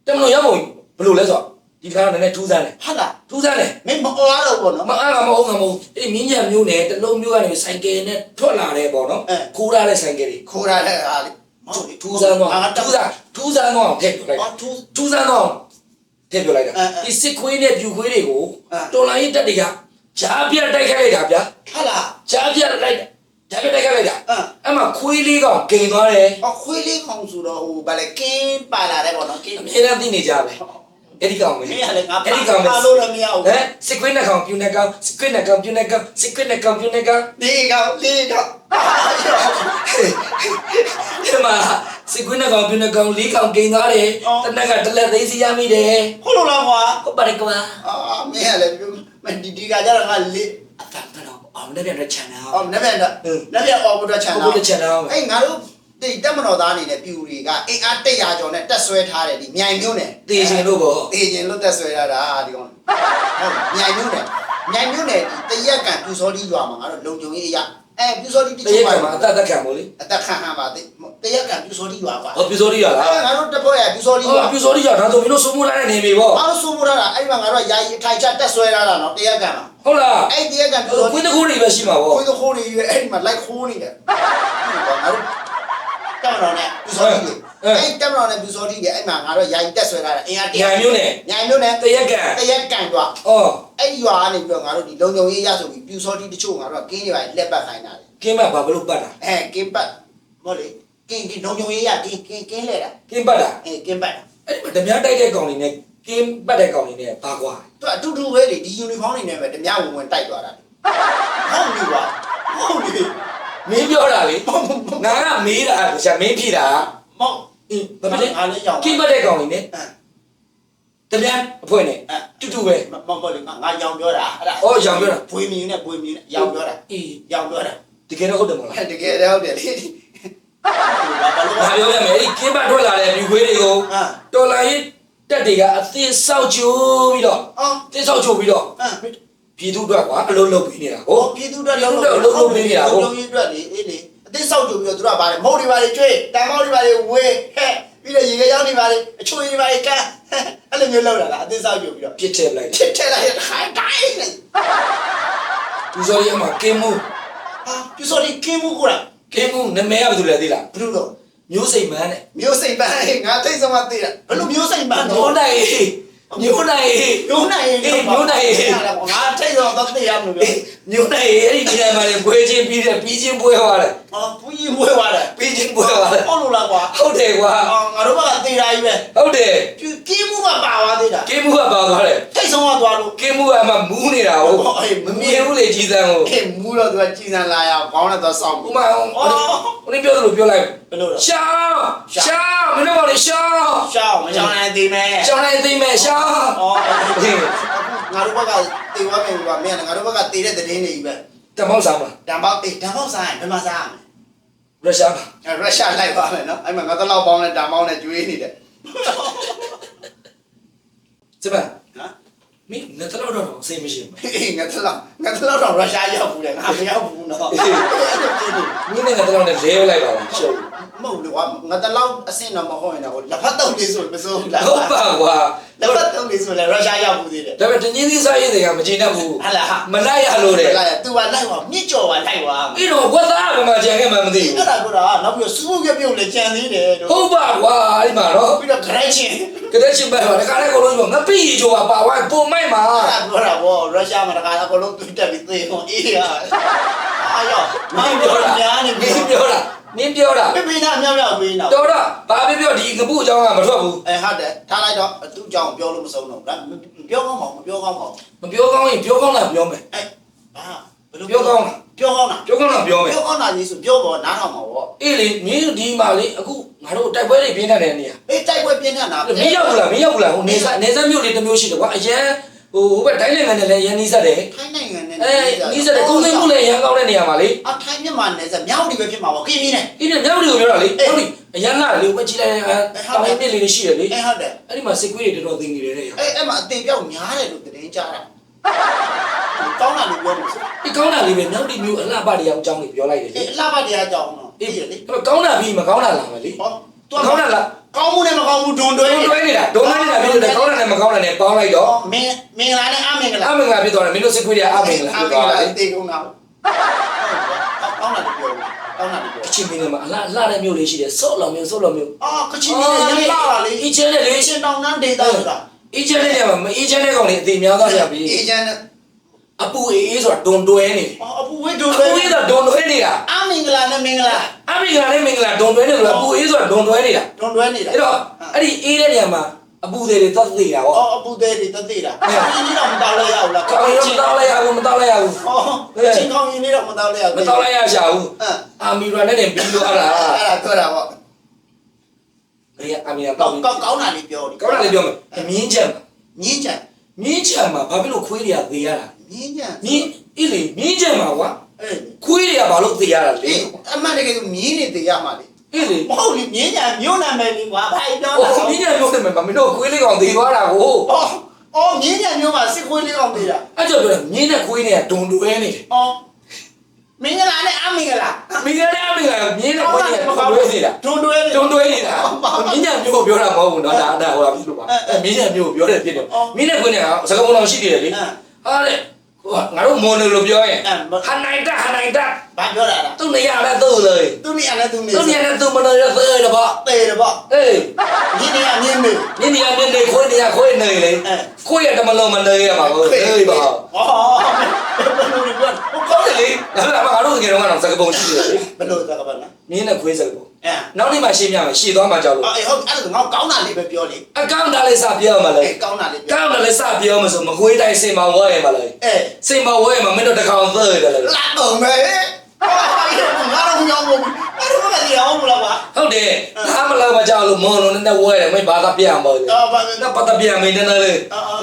တက်မလုံးရောက်ပုံဘယ်လိုလဲဆိုတော့ဒီခါတော့နည်းနည်းထူးဆန်းတယ်ဟာလားထူးဆန်းတယ်မင်းမအော်ရတော့ဘောနော်မအားကမဟုတ်ကမဟုတ်အေးမြင်းညံမျိုးနဲ့တလုံးမျိုးကနေဆိုင်ကယ်နဲ့ထွက်လာတယ်ပေါ့နော်အဲခိုးရတဲ့ဆိုင်ကယ်တွေခိုးရတဲ့အားလေးမ ဟုတ်လေထူးဆန်းတော့ငါထူးဆန်းထူးဆန်းတော့ထည့်ပြလိုက်တာအော်ထူးထူးဆန်းတော့ထည့်ပြလိုက်တာအဲအဲဒီစစ်ခွေးနဲ့ပြူခွေးတွေကိုအဲတော်လိုင်းရေးတက်တွေကဂျားပြတ်တိုက်ခိုက်လိုက်တာဗျာဟာလားဂျားပြတ်လိုက်ဂျားပြတ်တိုက်ခိုက်လိုက်တာအဲအဲ့မှာခွေးလေးကောင်ဂိန်သွားတယ်အော်ခွေးလေးခေါင်းဆိုတော့ဟိုဗာလေကင်းပါလာတယ်ပေါ့နော်ကင်းအမြဲတမ်းသိနေကြပဲ အဲ့ဒီကောင်ပဲမင်းကလည်းငါအဲ့ဒီကောင်ပဲပါလို့လည်းမရဘူးဟမ်စစ်ခွေးနဲ့ကောင်ပြူနဲ့ကောင်စစ်ခွေးနဲ့ကောင်ပြူနဲ့ကောင်စစ်ခွေးနဲ့ကောင်ပြူနဲ့ကောင်ဒီကောင်ဒီကောင်ဒီမှာစစ်ကွင်းနဲ့ကောင်ပြင်းနဲ့ကောင်လေးကောင်ဂိမ်းသွားတယ်တနက်ကတလက်သိမ်းစီရမိတယ်ဟုတ်လို့လားကွာဟုတ်ပါတယ်ကွာအာမင်းကလည်းပြောမဒီဒီကကြတော့ငါလေးအဖက်တော့အောင်လည်းပြန်တဲ့ channel အော်နည်းနည်းတော့နည်းနည်းအော်ဘုဒ္ဓချန်ဟုတ်တာဘူး channel အေးငါတို့ ဒီတက်မတော်သားအနေနဲ့ပြူတွေကအင်အား100ကျော်နဲ့တက်ဆွဲထားတယ်ဒီမြိုင်မျိုးနဲ့တေးရှင်လို့ပေါ့တေးခြင်းလို့တက်ဆွဲထားတာဒီကောင်ဟုတ်မြိုင်မျိုးနဲ့မြိုင်မျိုးနဲ့ဒီတရက်ကန်ပြူစောတိရွာမှာငါတို့လုံခြုံရေးအရာအဲပြူစောတိတတချို့ရက်ကပါမှာအသက်သက်ခံမို့လေအသက်ခံဟန်ပါသေးတရက်ကန်ပြူစောတိရွာကွာဟောပြူစောရီရလားအဲငါတို့တပွဲရပြူစောတိရွာဟောပြူစောရီရဒါဆိုမင်းတို့စိုးမိုးထားတဲ့နေပြီပေါ့အားလုံးစိုးမိုးထားတာအဲ့မှာငါတို့ယာယီအထိုင်ချတက်ဆွဲထားတာနော်တရက်ကန်မှာဟုတ်လားအဲ့တရက်ကန်ပြူစောကွတိင်းတစ်ခုတွေပဲရှိမှာပေါ့ကိုယ်တို့ခိုးနေရအဲ့ဒီမှာလိုက်ခိုးနေတယ်ငါတို့ တက်မတော်နဲ့ပြူစောတိအဲ့တက်မတော်နဲ့ပြူစောတိကအဲ့မှာငါတို့ယာယီတက်ဆွဲထားတာအင်အားတညာရက်မျိုးနဲ့ညာမျိုးနဲ့တရက်ကန်တရက်ကန်တော့အော်အဲ့ရွာကနေပြီးတော့ငါတို့ဒီလုံုံရေးရဆိုပြီးပြူစောတိတချို့ငါတို့ကကင်းတွေပါလက်ပတ်ခိုင်းတာလေကင်းမဘာဘလို့ပတ်တာအဲကင်းပတ်မဟုတ်လေကင်းကင်းလုံုံရေးရကင်းကင်းကင်းလဲတာကင်းပတ်တာအဲကင်းပတ်အဲ့ဒီမှာဓမြတိုက်တဲ့ကောင်တွေနဲ့ကင်းပတ်တဲ့ကောင်တွေနဲ့ဘာကွာသူအတူတူပဲလေဒီယူနီဖောင်းတွေနဲ့ပဲတများဝင်ဝင်တိုက်သွားတာဟုတ်ပြီကွာဟုတ်ပြီ မင်းပြောတာလေငါကမေးတာရှာမင်းဖြေတာမောက်အင်းဘာဖြစ်လဲငါလည်းကြောင်ကင်းပတ်တဲ့ကောင်တွေနဲ့အဲတပြန်အဖွဲ့နဲ့အဲတူတူပဲမမောက်ပေါ့လေငါရောင်ပြောတာအဲ့ဒါအော်ရောင်ပြောတာဘွေမြူနဲ့ဘွေမြူနဲ့ရောင်ပြောတာအေးရောင်ပြောတာတကယ်တော့ဟုတ်တယ်မဟုတ်လားတကယ်တော့ဟုတ်တယ်လေဘာလို့ငါပြောရမယ်အဲ့ဒီကင်းပတ်ထွက်လာတဲ့မြူခွေးတွေကိုအာတော်လိုင်းတက်တွေကအသေးဆောက်ချိုးပြီးတော့အော်သေးဆောက်ချိုးပြီးတော့အာ ပြည်သူအတွက်ကွာအလုံးလုံးပြီးနေတာဟိုကိုပြည်သူတွေလောက်လုံးလုံးပေးနေတာဟုတ်လုံးကြီးအတွက်လေအေးလေအသိဆောက်ကြပြီးတော့သူတို့ကပါတယ်မဟုတ်တွေပါလေကျွေးတန်မောက်တွေပါလေဝေးဟဲ့ပြီးတော့ရေကရောက်နေပါလေအချိုးတွေပါလေကန်းအဲ့လိုမျိုးလောက်တာလားအသိဆောက်ကြပြီးတော့ပြစ်ထည့်လိုက်တယ်ချစ်ထဲလိုက်ခိုင်းတိုင်းလေသူစော်ရမှာကင်းမှုဟာပြစောဒီကင်းမှုကိုလားကင်းမှုနာမည်ကဘယ်သူလဲသိလားဘလို့တော့မျိုးစိတ်မန်းတဲ့မျိုးစိတ်ပန်းငါသိဆုံးမသိတာဘလို့မျိုးစိတ်ပန်းမျိုးတော့နိုင် မျိုးနိုင်မျိုးနိုင်ငါထိတ်ဆုံးတော့သိရမလို့ပြောမျိုးနိုင်အဲ့ဒီနေရာမှာလေပွဲချင်းပြီးတယ်ပြီးချင်းပွဲသွားတယ်အော်ပူကြီးမွေးသွားတယ် ပြီးချင်းပွဲသွားတယ်ဟုတ်လို့လားကွာဟုတ်တယ်ကွာအော်ငါတို့ဘက်ကသိတာကြီးပဲဟုတ်တယ်ကင်းမှုကပါသွားသေးတာကင်းမှုကပါသွားတယ်ထိတ်ဆုံးကသွားလို့ကင်းမှုကမှမူးနေတာဟုတ်မမြင်ဘူးလေကြီးစံကိုခင်မူတော့သူကကြည်စံလာရအောင်ခေါင်းနဲ့တော့စောင့်ဥမာဦးလေးပြောသလိုပြောလိုက်ဘယ်လိုလဲရှောင်းရှောင်းမင်းတို့ကလေရှောင်းရှောင်းမရှောင်းနိုင်သေးမယ်ရှောင်းနိုင်သိမယ်ရှောင်းအော်ငါတို့ဘက်ကတေဝါမယ်ကွာမင်းငါတို့ဘက်ကတေတဲ့သတင်းတွေကြီးပဲတမောက်စားမတံပေါက်အေးတံပေါက်ဆိုင်ဘယ်မှာစားရမလဲ ရုရှားမှာအဲရုရှားလိုက်ပါမယ်နော်အဲ့မှာငါတို့လောက်ပေါင်းနဲ့တံပေါက်နဲ့ကျွေးနေတယ်စပါဟမ်မင်းငါတော့တော့အစိမ်းမရှိဘူးအေးငါတို့လောက်ငါတို့လောက်တော့ရုရှားရောက်ဘူးလေငါမရောက်ဘူးနော်မင်းနဲ့ငါတော့နဲ့လဲလိုက်ပါလားရှုပ် မဟုတ်လေကွာငါတို့လောက်အဆင့်တော့မဟုတ်ရင်တော့လက်ဖက်တုပ်လေးဆိုမစိုးဘူးလားဟုတ်ပါကွာလက်ဖက်တုပ်လေးဆိုလေရုရှားရောက်ဘူးသေးတယ်ဒါပေမဲ့တင်းကြီးသီးစားရေးတွေကမကျေနပ်ဘူးဟာလားဟာမလိုက်ရလို့တဲ့လိုက်သူကလိုက်ပါမြစ်ကြော်ပါလိုက်ပါပြီးတော့ဝက်သားကမှကြံခဲ့မှမသိဘူးအဲ့ဒါကနောက်ပြီးစူးပြပြုတ်လေကြံသေးတယ်တို့ဟုတ်ပါကွာအဲ့မှာတော့ပြီးတော့ဂရက်ချင်းကတဲ့ချင်းပဲပါတခါတည်းကိုလုံးပြောငါပြည့်ကြောပါဝိုင်းပုံမိုက်မှာအဲ့ဒါပြောတာဗောရုရှားမှာတခါတော့အကုန်လုံးတွေ့တက်ပြီးသေကုန်အေးရအာရောမင်းပြောတာများနေမပြီင်းပြောတာ မင်းပြောတာပြပြနာမြောက်မြောက်ပေးနေတော့တော်တော့ဘာပြောပြောဒီငပုအကြောင်းကမထွက်ဘူးအဲဟုတ်တယ်ထားလိုက်တော့သူ့ကြောင့်ပြောလို့မဆုံးတော့ဘူးဒါပြောကောင်းမအောင်မပြောကောင်းမအောင်မပြောကောင်းရင်ပြောကောင်းတာပြောမယ်အဲဘာပြောကောင်းလားပြောကောင်းလားပြောကောင်းလားပြောမယ်ပြောကောင်းတာကြီးဆိုပြောပေါ်နားထောင်မှာပေါ့အေးလေမင်းဒီမှာလေအခုငါတို့တိုက်ပွဲတွေပြင်းထန်တဲ့နေရာအေးတိုက်ပွဲပြင်းထန်တာမင်းရောက်ဘူးလားမင်းရောက်ဘူးလားဟိုနေဆက်နေဆက်မြို့လေးတစ်မျိုးရှိတယ်ကွာအရန် ဟိုဟိုဘက်တိုင်းနိုင်ငံနဲ့လည်းရန်နီးဆက်တယ်ထိုင်းနိုင်ငံနဲ့အဲနီးဆက်တယ်ကုန်းသိမ်းမှုလည်းရန်ကောင်းတဲ့နေရာမှာလေအထိုင်းမြန်မာနယ်စပ်မြောက်ဒီပဲဖြစ်မှာပေါ့ခင်းနေတယ်အေးမြောက်တွေကိုပြောတာလေမြောက်တွေအရန်လာလေဘက်ကြည့်လိုက်ရင်တောင်းရင်းမြစ်လေးရှိတယ်လေအေးဟုတ်တယ်အဲ့ဒီမှာစစ်ကွေးတွေတော်တော်သိနေတယ်တဲ့အေးအဲ့မှာအတင်ပြောက်များတယ်လို့သတင်းကြားတာကောင်းတာလို့ပြောလို့ဆိုဒီကောင်းတာလေးပဲမြောက်ဒီမျိုးအလှပတွေအောင်အကြောင်းလေးပြောလိုက်တယ်လေအေးအလှပတရားကြောင်းတော့အေးအေးလေလေအဲ့ကောင်းတာပြီးမကောင်းတာလာမယ်လေဟော तू ကောင်းတာလား ကောင်းမှုနဲ့မကောင်းမှုဒွန်တွဲဒုံတွဲနေတာဒုံတွဲနေတာပြီးတော့ကောင်းတာနဲ့မကောင်းတာနဲ့ပေါင်းလိုက်တော့မင်းမင်္ဂလာနဲ့အမင်္ဂလာအမင်္ဂလာဖြစ်သွားတယ်မင်းတို့စစ်ခွေးတွေအမင်္ဂလာဖြစ်သွားတယ်တေကုန်းတော့ကောင်းတာလို့ပြောကောင်းတာလို့ပြောအချင်းမင်းတို့မှာအလှလှတဲ့မျိုးလေးရှိတယ်စော့လောင်မျိုးစော့လောင်မျိုးအော်ကချင်ပြည်နယ်ရမ်းလာလေအီချဲနဲ့လေရှင်တောင်နန်းဒေတာဆိုတာအီချဲနဲ့ညမှာမအီချဲနဲ့ကောင်လေးအသေးများသွားကြပြီအေဂျင့်နဲ့ အပူအေးအေးဆိုတာဒုံတွဲနေတယ်အပူဝဲဒွန်အတွဲပူအေးဆိုတာဒုံတွဲနေတာအမင်္ဂလာနဲ့မင်္ဂလာအမင်္ဂလာနဲ့မင်္ဂလာဒုံတွဲနေလို့အပူအေးဆိုတာဒုံတွဲနေတာဒွန်တွဲနေတာအဲ့တော့အဲ့ဒီအေးတဲ့ညမှာအပူသေးတွေသတ်သေးတာဟောအော်အပူသေးတွေတသေးတာဒီတော့မတောက်လိုက်ရဘူးလားကောင်းရောမတောက်လိုက်ရဘူးမတောက်လိုက်ရဘူးအော်ချင်းကောင်းရင်လေးတော့မတောက်လိုက်ရဘူးမတောက်လိုက်ရရှာဘူးဟမ်အာမီရာနဲ့တင်ပြီးလို့အဲ့ဒါအဲ့ဒါပြောတာပေါ့အေးအာမီရာကောတော့င်းကောင်းတာလေးပြောတယ်ကောင်းတာလေးပြောမယ်မြင်းချက်မြင်းချံမြင်းချက်မှာဘာဖြစ်လို့ခွေးတွေကသေးရတာ မြင်းကြံမြင်းအေးလေမြင်းကြံပါကွာအေးခွေးတွေကဘာလို့သေရတာလဲအမှန်တကယ်ဆိုမြင်းနေသေရမှာလေအေးလေမဟုတ်လေမြင်းကြံမြို့နာမည်လေးကွာဘာပြောတာလဲမြင်းကြံမြို့နာမည်ပါမင်းတို့ခွေးလေးကောင်သေသွားတာကိုအော်မြင်းကြံမျိုးမှာစစ်ခွေးလေးအောင်သေးတာအဲ့ကြောင့်ပြောမြင်းနဲ့ခွေးနဲ့ဒုံတူအဲနေတယ်အော်မင်္ဂလာနဲ့အမင်္ဂလာမင်္ဂလာမင်္ဂလာမြင်းနဲ့ခွေးနဲ့ဒုံတူနေတာဒုံတူဒုံတူနေတာမြင်းကြံမျိုးကိုပြောတာမဟုတ်ဘူးနော်ဒါဒါဟိုလာပြီလို့ပါမြင်းကြံမျိုးကိုပြောတဲ့ဖြစ်တယ်မြင်းနဲ့ခွေးနဲ့ကစကားပုံအောင်ရှိတယ်လေဟာတဲ့ ငါတို့မွန်လို့ပြောရင်ဟန်နိုင်တာဟန်နိုင်တာဘာပြောတာလဲသူနေရတဲ့သူ့လေသူနေရတဲ့သူနေသူနေရတဲ့သူမနေရသေးတယ်ဗျတေတယ်ပေါ့အေးမြင်းနေရမြင်းနေမြင်းနေရမြင်းနေခွေးနေရခွေးနေလေအဲခွေးရတမလုံးမနေရပါဘူးအေးပါအော်ဘယ်လိုလဲပြောကောင်းတယ်လေဒါပေမဲ့ငါတို့ငယ်တော့ကတော့စကားပုံရှိတယ်လေဘယ်လိုသကပါလဲမြင်းနဲ့ခွေးစကားပုံ အဲနောက်နေ့မှရှင်းပြမယ်ရှင်းသွားမှကြောက်လို့အေးဟုတ်အဲ့ဒါငါကောင်းတာလေးပဲပြောလေအကောင့်ဒါလေးစပြောမလဲအေးကောင်းတာလေးပြောကောင့်ဒါလေးစပြောမဆိုမခွေးတိုင်းစင်မဝဲမလဲအေးစင်မဝဲမှာမင်းတို့တကောင်သေးတယ်လေလာတော့မယ် ဟာဒီငါတော့မရောက်ဘူးအဲ့ဒါမှလည်းအောင်မလားပါဟုတ်တယ်ဒါမလားမကြောက်လို့မွန်လုံးနဲ့ဝဲတယ်မင်းဘာသာပြန်ပါလေအော်ဘာနောက်ပတ်တပြန်မင်းနဲ့လေ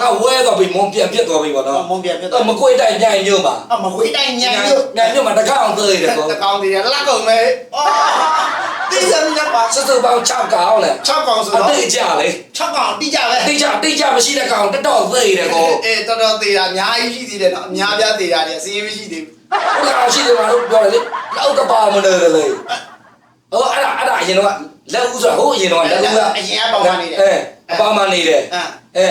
ငါဝဲတော့ပြီမွန်ပြန်ပြတ်သွားပြီပေါ့နော်မုံပြပြတော့မကွေးတိုင်းညိုင်မြို့မှာအမခွေးတိုင်းညံ့ညလို့ညညမှာတကောင်သေးတယ်ကောတကောင်တည်းလာတော့မယ်အော်တိစမ်းရပါစစပေါင်း6ကောင်လေ6ကောင်ဆိုအတော့တိတ်ကြလေ6ကောင်တိကြပဲတိတ်ကြတိတ်ကြမရှိတဲ့ကောင်တက်တော့သေးတယ်ကောအေးတော်တော်သေးတာအများကြီးရှိသေးတယ်နော်အများပြားသေးတာတွေအစင်းမရှိသေးဘူး ဟိုကောင်ရှိတယ်မှာတို့ပြောတယ်လေလောက်ကပါမနေတယ်လေဟောအဲ့ဒါအဲ့ဒါအရင်တော့လက်ဦးဆိုတာဟိုအရင်တော့လက်ဦးကအရင်အပေါင်းမနေတယ်အဲအပေါမနေတယ်အဲအဲ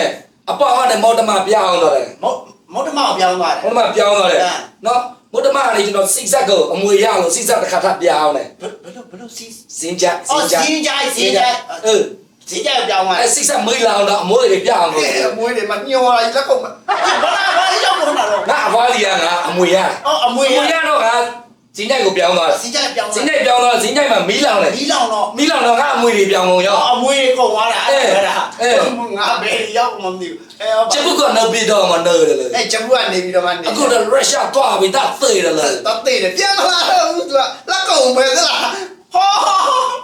အပေါကနဲ့မော်တမပြောင်းတော့တယ်မုတ်မုတ်တမောင်ပြောင်းသွားတယ်မော်တမပြောင်းတော့တယ်အဲနော်မော်တမလေးကျွန်တော်စိတ်ဆက်ကိုအမွေရလို့စိတ်ဆက်တစ်ခါထပ်ပြောင်းတယ်ဘယ်လိုဘယ်လိုစီးစင်ကြစအော်င်ကြစီးကြိုက်စီးကြိုက်เออစီးကြိုက်ပြောင်းသွားတအဲယ်စိတ်ဆက်မွေးလောင်တော့အမွေတွေပြောင်းလို့အမွေးတွေမညော်လာလက်ကုန်မဘာလာဘာရောက်လို့နာတော့ငါအဖွားစီကငါအမွေရအော်အမွေအမွေရတော့ငါစင်ကြိုက်ကိုပြောင်းသွားတယ်စီးကြိုက်ပြောင်းစင်ကြိုက်ပြောင်းသွားစင်ကြိုက်မှာမီးလောင်တယ်ဒီလောင်တော့မီးလောင်တော့ငါအမွေတွေပြောင်းကုန်ရောအမွေကုန်သွားတာအဲ့ဒါအဲငါဘယ်ရောက်မှမသိဘူးအဲကျပုကတော့ပြီးတော့မနေတယ်လေအဲကျဘူးကနေပြီးတော့မှနေအခုတော့ရုရှားသွားပြီတတ်သေးတယ်လေတော့တေးတယ်ပြန်လာတော့သူကလက်ကုန်ပဲသလားဟော